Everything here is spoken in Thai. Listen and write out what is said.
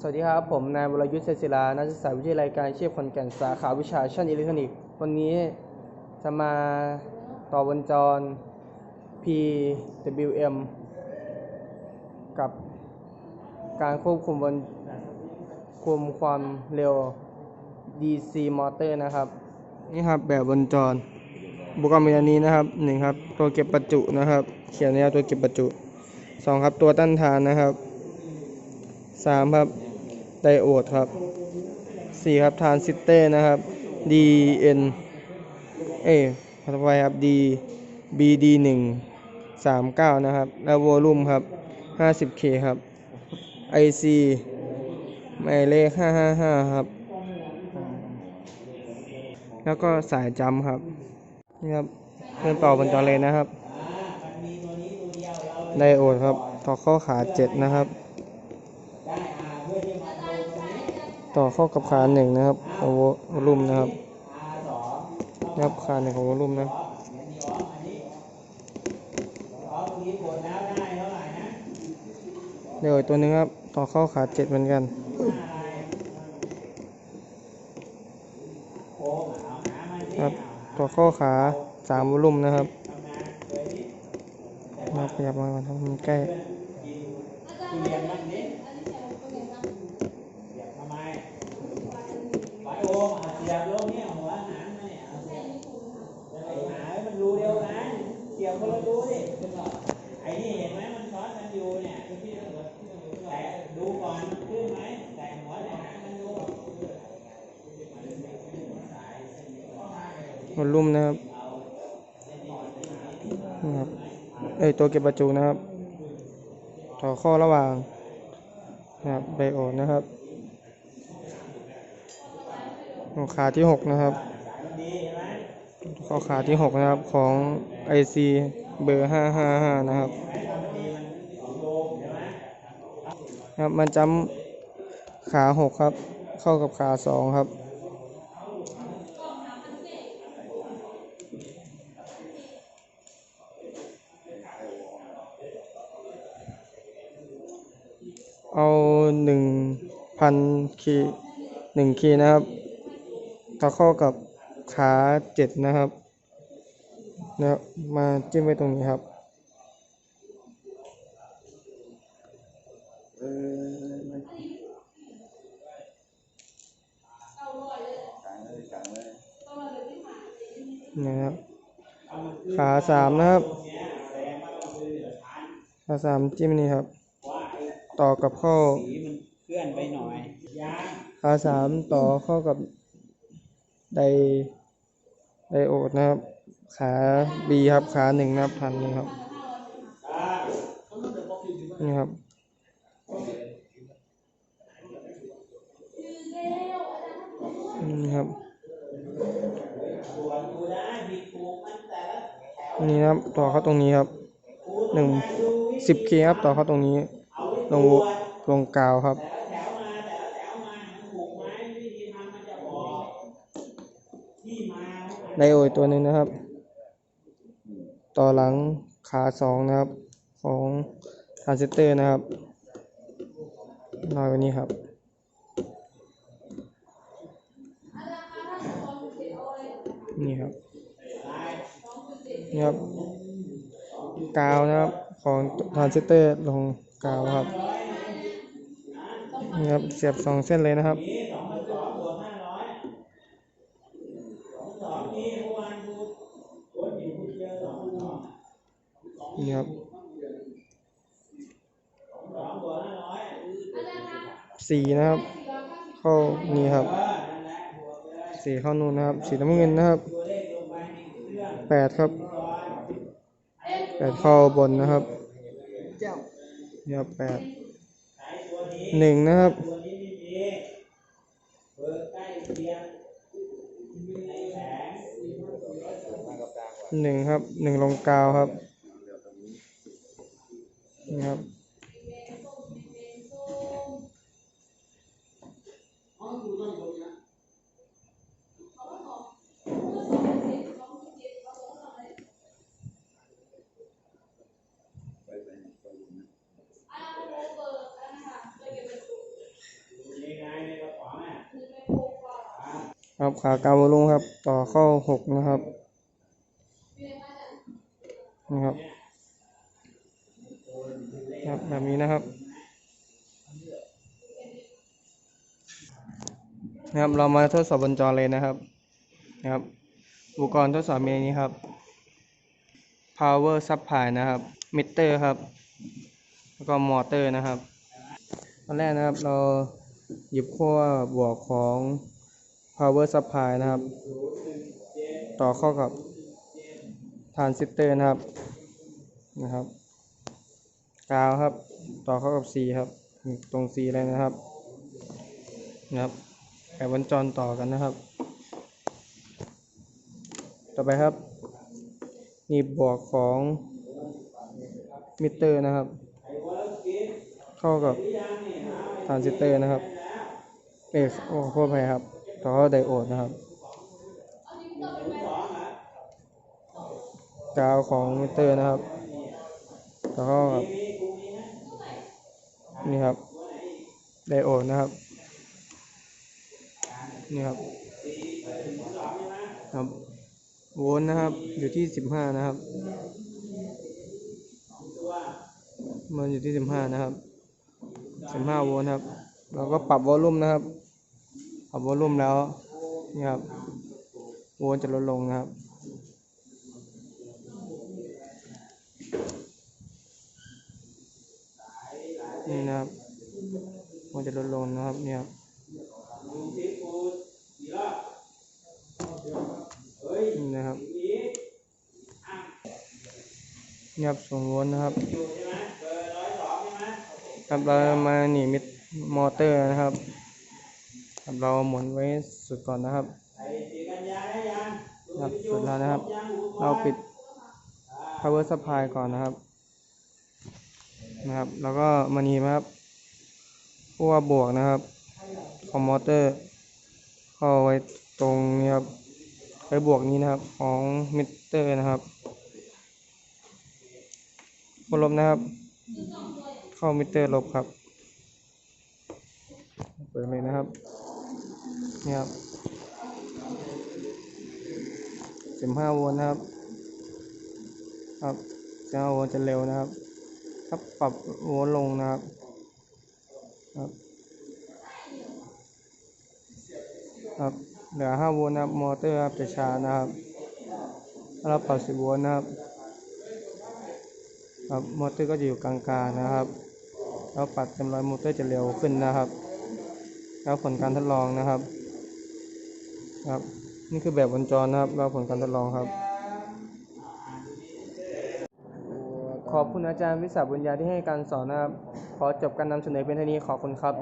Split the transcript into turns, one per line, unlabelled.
สวัสดีครับ ผมนายวรยุทธ์เศศิลา นักศึกษาวิทยาลัยการอาชีพขอนแก่นสาขาวิชาช่างอิเล็กทรอนิกส์ วันนี้จะมาต่อบนจร PWM กับการควบคุมบนคุมความเร็ว DC มอเตอร์นะครับ นี่ครับแบบบนจรอุกรณ์มีอันนี้นะครับหนึ่งครับ ตัวเก็บประจุนะครับ เขียนนะครับตัวเก็บประจุสองครับตัวต้านทานนะครับสามครับ ไดโอดครับสี่ครับทรานซิสเตอร์นะครับ DN เอ้ยขอไปครับ D BD หนึ่งสามเก้านะครับ แล้วโวลูมครับห้าสิบ K ครับ IC หมายเลขห้าห้าห้าครับ แล้วก็สายจำครับนี่ครับเครื่องต่อบนจอเลยนะครับ ไดโอดครับ ต่อข้อขาเจ็ดนะครับ ต่อเข้ากับขาหนึ่งนะครับของวอลุ่มนะครับนะครับขาหนึ่งของวอลุ่มนะเดี๋ยวอีกตัวหนึงครับ ต่อเข้าขาเจ็ดเหมือนกันครับต่อเข้าขาสามวอลุ่มนะครับมาขยับมาก่อนครับมันใกล้
ไว้โอมเอาเสียบลงเนี่ยหัวหางมาเนี่ยเอาเสียบจะไปหาให้มันรูเดียวกันเสียบคนละรูดิไอ้นี่เห็นไหมมันซ้อนกันอยู่เนี่ยแต่ดูก่อนมันขึ้นไหมแต่หัวแต่หางมันดู
วอลุ่มนะครับนี่ครับเอ้ยตัวเก็บประจุนะครับ ต่อข้อระหว่างนะครับไบโอดนะครับขาที่หกนะครับ ข้อขาที่หกนะครับของ IC เบอร์ห้าห้าห้านะครับครับมันจำขาหกครับ เข้ากับขาสองครับ พันคีหนึ่งคีนะครับต่อเข้ากับขาเจ็ดนะครับแล้วมาจิ้มไว้ตรงนี้ครับนะครับขาสามนะครับขาสามจิ้มนี่ครับ ต่อกับข้า
สีมันเค ลื่อนไปหน่อยยาง
ขาสามต่อเข้ากับไดไดโอดนะครับ ขา B ครับขาหนึ่งนะครับพันนี่ครับ นี่ครับ นี่ครับ นี่นะครับต่อเข้าตรงนี้ครับหนึ่งสิบเคครับต่อเข้าตรงนี้ ลงลงกาวครับ
แถวมาแต่ละแถวมามันผูกไม้วิธีทำมันจะบอกที่มาของมัน
ไดโอดตัวหนึ่งนะครับ ต่อหลังขาสองนะครับของทรานซิสเตอร์นะครับลอยไว้นี้ครับนี่ครับนี่ครับกาวนะครับของทรานซิสเตอร์ลงกาวครับนี่ครับเสียบสองเส้นเลยนะครับ นี่ครับสีนะครับ เข้านี่ครับสีเข้านู่นนะครับ สีน้ำเงินนะครับแปดครับแปดเข้าบนนะครับนี่ครับแปดหนึ่งนะครับ หนึ่งครับหนึ่งลงกาวครับนี่ครับครับขากาวลงครับ ต่อเข้าหกนะครับ นี่ครับครับแบบนี้นะครับนะครับ เรามาทดสอบบนจอเลยนะครับนะครับ อุปกรณ์ทดสอบมีนี้ครับ power supply นะครับมิเตอร์ครับ แล้วก็มอเตอร์นะครับ ตอนแรกนะครับเราหยิบขั้วบวกของ power supply นะครับ ต่อเข้ากับ ทรานซิสเตอร์นะครับนะครับกาวครับ ต่อเข้ากับ C ครับตรง C เลยนะครับนะครับแอบวงจรต่อกันนะครับ ต่อไปครับนี่บวกของมิเตอร์นะครับ เข้ากับทรานซิสเตอร์นะครับ เอกโอ้โคตรไปครับ ต่อเข้าไดโอดนะครับ กาวของมิเตอร์นะครับต่อเข้ากับนี่ครับไดโอดนะครับ นี่ครับครับโวลต์นะครับ อยู่ที่สิบห้านะครับ มันอยู่ที่สิบห้านะครับสิบห้าโวลต์ครับ เราก็ปรับวอลลุ่มนะครับ ปรับวอลลุ่มแล้ว นี่ครับ โวลต์จะลดลงนะครับ นี่นะครับโวลต์จะลดลงนะครับเนี่ยนี่นะครับนี่ครับส่งวลต์นะครับครับเรามาหนีมิดมอเตอร์นะครับครับเราหมุนไว้สุดก่อนนะครับครับสุดแล้วนะครับ เราปิด power supply ก่อนนะครับ นะครับ แล้วก็มานีนะครับขั้วบวกนะครับของมอเตอร์เข้าไว้ตรงนี้ครับไปบวกนี้นะครับของมิเตอร์นะครับขั้วลบนะครับ เข้ามิเตอร์ลบครับ เปิดเลยนะครับ นี่ครับสิบห้าโวลต์นะครับ ครับสิบห้าโวลต์จะเร็วนะครับ ถ้าปรับโวลต์ลงนะครับครับครับเหลือห้าโวลต์นะครับมอเตอร์ครับจะช้านะครับถ้าเราปรับสิบโวลต์นะครับครับมอเตอร์ก็จะอยู่กลางๆนะครับแล้วปัดเต็มร้อยมอเตอร์จะเร็วขึ้นนะครับ แล้วผลการทดลองนะครับ ครับ นี่คือแบบวงจรนะครับ แล้วผลการทดลองครับ อบคุณอาจารย์วิสาบุญญาที่ให้การสอนนะครับ ขอจบการนำเสนอเป็นเท่านี้ขอบคุณครับ